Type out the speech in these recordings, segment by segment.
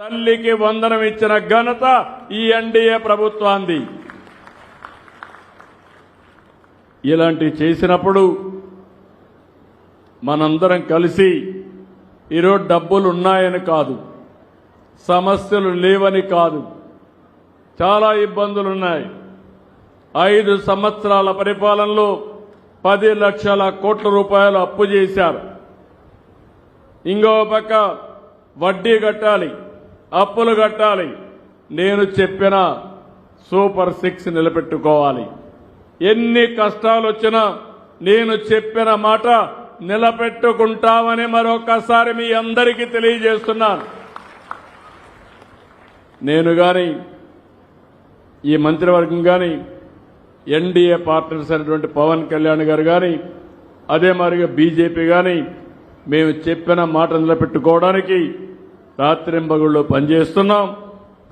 తల్లికి వందనం ఇచ్చిన ఘనత ఈ ఎన్డీఏ ప్రభుత్వాంది. ఇలాంటివి చేసినప్పుడు మనందరం కలిసి ఈరోజు డబ్బులు ఉన్నాయని కాదు సమస్యలు లేవని కాదు చాలా ఇబ్బందులు ఉన్నాయి ఐదు సంవత్సరాల పరిపాలనలో పది లక్షల కోట్ల రూపాయలు అప్పు చేశారు. ఇంకో పక్క వడ్డీ కట్టాలి. అప్పులు కట్టాలి. నేను చెప్పిన సూపర్ సిక్స్ నిలబెట్టుకోవాలి. ఎన్ని కష్టాలు వచ్చినా నేను చెప్పిన మాట నిలబెట్టుకుంటామని మరొకసారి మీ అందరికీ తెలియజేస్తున్నాను. నేను గాని ఈ మంత్రివర్గం కానీ ఎన్డీఏ పార్టీస్ అయినటువంటి పవన్ కళ్యాణ్ గారు కానీ అదే మాదిరిగా బీజేపీ కానీ మేము చెప్పిన మాట నిలబెట్టుకోవడానికి రాత్రింబగుళ్ళు పనిచేస్తున్నాం.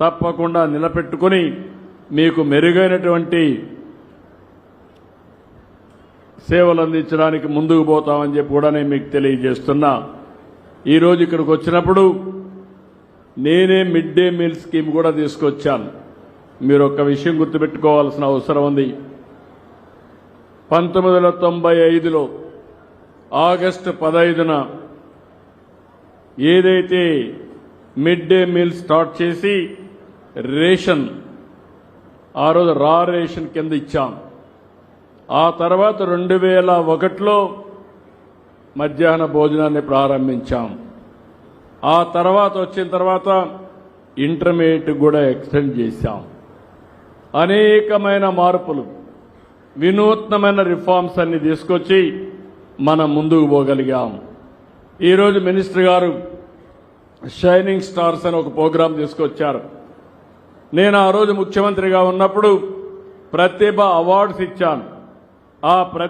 తప్పకుండా నిలబెట్టుకుని మీకు మెరుగైనటువంటి సేవలు అందించడానికి ముందుకు పోతామని చెప్పి కూడా నేను మీకు తెలియజేస్తున్నా. ఈరోజు ఇక్కడికి వచ్చినప్పుడు నేనే మిడ్ డే మీల్ స్కీమ్ కూడా తీసుకొచ్చాను. మీరు ఒక విషయం గుర్తుపెట్టుకోవాల్సిన అవసరం ఉంది. పంతొమ్మిది వందల తొంభై ఐదులో ఆగస్టు పదహైదున ఏదైతే మిడ్ డే మీల్ స్టార్ట్ చేసి రేషన్ ఆ రోజు రా రేషన్ కింద ఇచ్చాం. ఆ తర్వాత రెండు వేల ఒకటిలో మధ్యాహ్న భోజనాన్ని ప్రారంభించాం. ఆ తర్వాత వచ్చిన తర్వాత ఇంటర్మీడియట్ కూడా ఎక్స్టెండ్ చేశాం. అనేకమైన మార్పులు వినూత్నమైన రిఫార్మ్స్ అన్ని తీసుకొచ్చి మనం ముందుకు పోగలిగాం. ఈరోజు మినిస్టర్ గారు షైనింగ్ స్టార్స్ అని ఒక ప్రోగ్రాం తీసుకొచ్చారు. నేను ఆ రోజు ముఖ్యమంత్రిగా ఉన్నప్పుడు ప్రతిభ అవార్డ్స్ ఇచ్చాను. ఆ ప్రతి